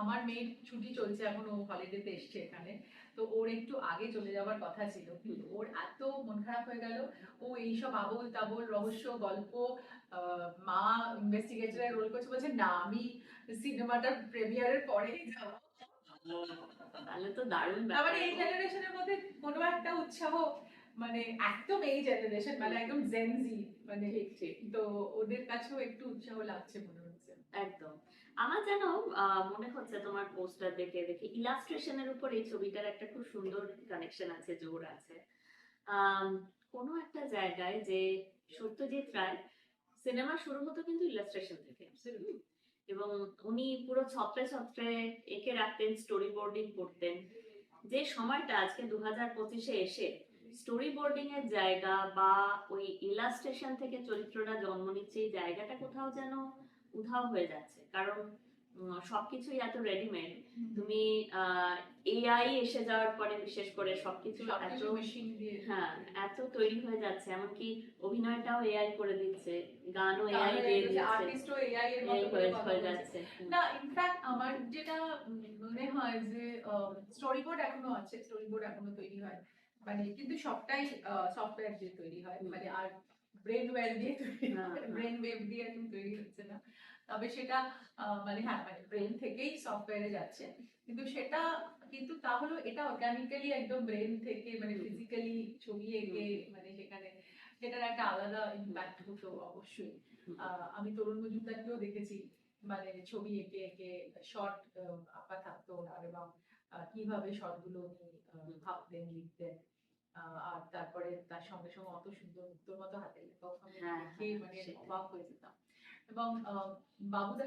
আমার মেয়ের ছুটি চলছে এখন ও হলিডেতে এসছে এখানে। তো ওর একটু আগে চলে যাওয়ার কথা ছিল কিন্তু ওর এত মন খারাপ হয়ে গেল। ও এইসব আবোল তাবোল রহস্য গল্প মা ইনভেস্টিগেটরের রোল করছে বলছে না আমি সিনেমাটার প্রিমিয়ারের পরেই যাব। তাহলে তো দারুণ তারপরে এই জেনারেশনের মধ্যে কোনো একটা উৎসাহ মানে একদম এই জেনারেশন মানে একদম জেনজি মানে তো ওদের কাছেও একটু উৎসাহ লাগছে মনে হচ্ছে। একদম। আমার যেন মনে হচ্ছে তোমার পোস্টার দেখে দেখে ইলাস্ট্রেশনের উপর এই ছবিটার একটা খুব সুন্দর কানেকশন আছে জোর আছে। কোনো একটা জায়গায় যে সত্যজিৎ রায় সিনেমা শুরু হতো কিন্তু ইলাস্ট্রেশন থেকে। এবং উনি পুরো ছত্রে ছত্রে এঁকে রাখতেন স্টোরি বোর্ডিং করতেন। যে সময়টা আজকে দু হাজার পঁচিশে এসে স্টোরি বোর্ডিং এর জায়গা বা ওই ইলাস্ট্রেশন থেকে চরিত্রটা জন্ম নিচ্ছে এই জায়গাটা কোথাও যেন উধাও হয়ে যাচ্ছে। কারণ সবকিছুই এত রেডিমেড তুমি এআই এসে যাওয়ার পরে বিশেষ করে সবকিছু এত মেশিন দিয়ে হ্যাঁ এত তৈরি হয়ে যাচ্ছে। এমনকি অভিনয়টাও এআই করে দিচ্ছে গানও এআই দিয়ে দিচ্ছে। আর্টিস্টও এআই এর মতো হয়ে। যাচ্ছে। না ইনফ্যাক্ট আমার যেটা মনে হয় যে স্টোরি বোর্ড এখনও আছে স্টোরি বোর্ড এখনও তৈরি হয়। মানে কিন্তু সবটাই সফটওয়্যার দিয়ে তৈরি হয়। মানে আর ব্রেন ওয়্যার দিয়ে তৈরি। ব্রেন ওয়েভ দিয়ে এখন তৈরি হচ্ছে না। তবে সেটা মানে হ্যাঁ মানে ব্রেন থেকেই সফটওয়্যারে যাচ্ছে। কিন্তু সেটা কিন্তু তাহলে এটা অর্গানিক্যালি একদম ব্রেন থেকে মানে ফিজিক্যালি ছবি এঁকে মানে সেখানে সেটার একটা আলাদা ইম্প্যাক্ট হতো অবশ্যই। আমি তরুণ মজুমদারকেও দেখেছি মানে ছবি এঁকে এঁকে শর্ট আঁকা থাকতো ওনার এবং কীভাবে শর্টগুলো উনি ভাবতেন লিখতেন। আর তারপরে তার সঙ্গে সঙ্গে অত সুন্দর মুক্তোর মতো হাতে লেখা হ্যাঁ, হ্যাঁ, মানে অবাক হয়ে যেতাম। এবং আহ, বাবুদা